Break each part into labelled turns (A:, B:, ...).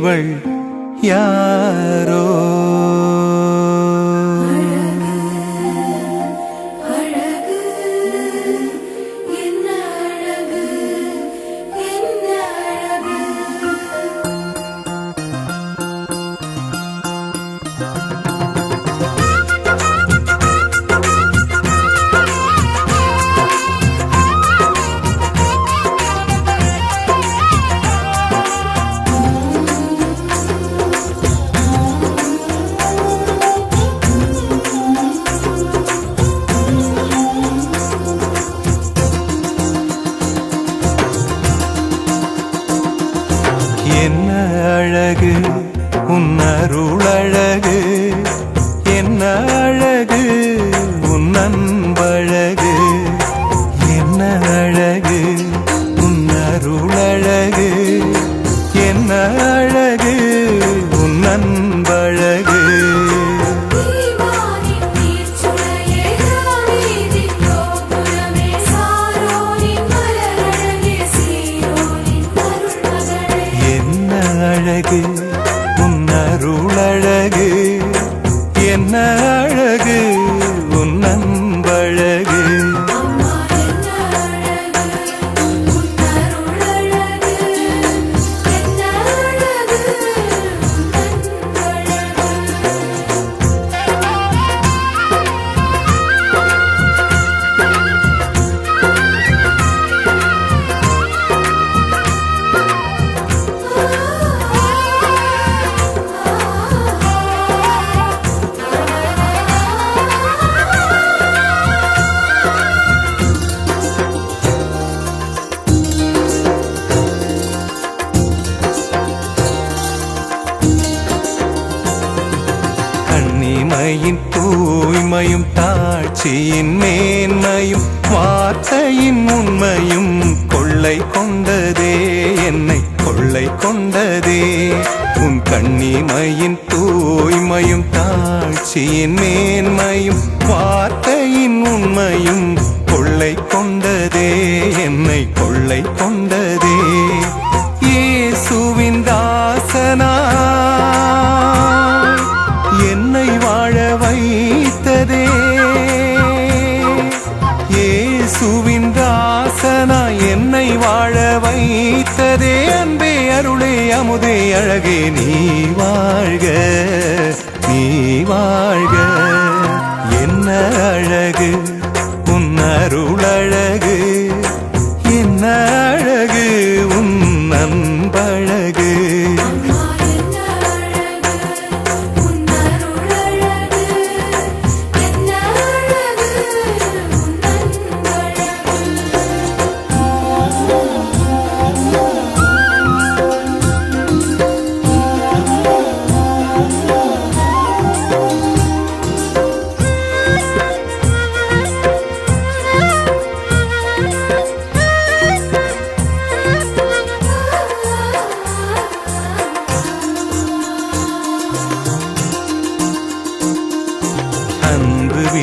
A: இவள் யாரோ?
B: உன்னருளழகு என்ன அழகு
A: உன் அன்பழகு. என்ன அழகு உன்னருளழகு என்ன கருணையின் தூய்மையும் தாழ்ச்சியின் மேன்மையும் வார்த்தையின் உண்மையும் கொள்ளை கொண்டதே என்னை கொள்ளை கொண்டதே. உன் கண்ணிமையின் தூய்மையும் தாழ்ச்சியின் மேன்மையும் வார்த்தையின் உண்மையும் கொள்ளை கொண்டதே என்னை கொள்ளை கொண்டதே. வைத்ததே அன்பே அருளே அமுதே அழகே நீ வாழ்க நீ வாழ்க.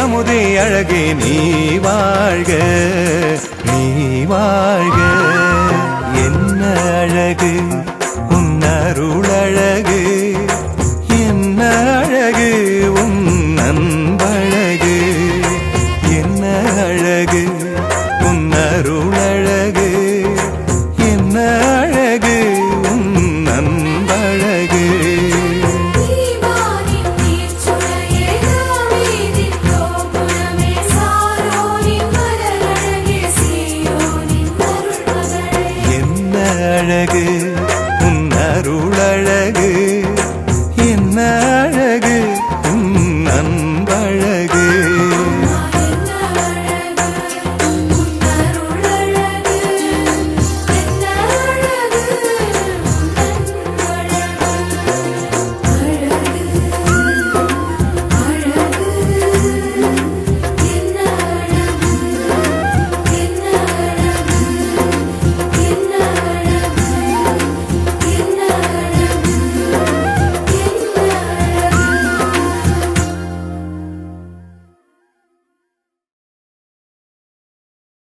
A: அமுதே அழகே நீ வாழ்க நீ வாழ்க. என்ன அழகு? உன் அழகு. alegre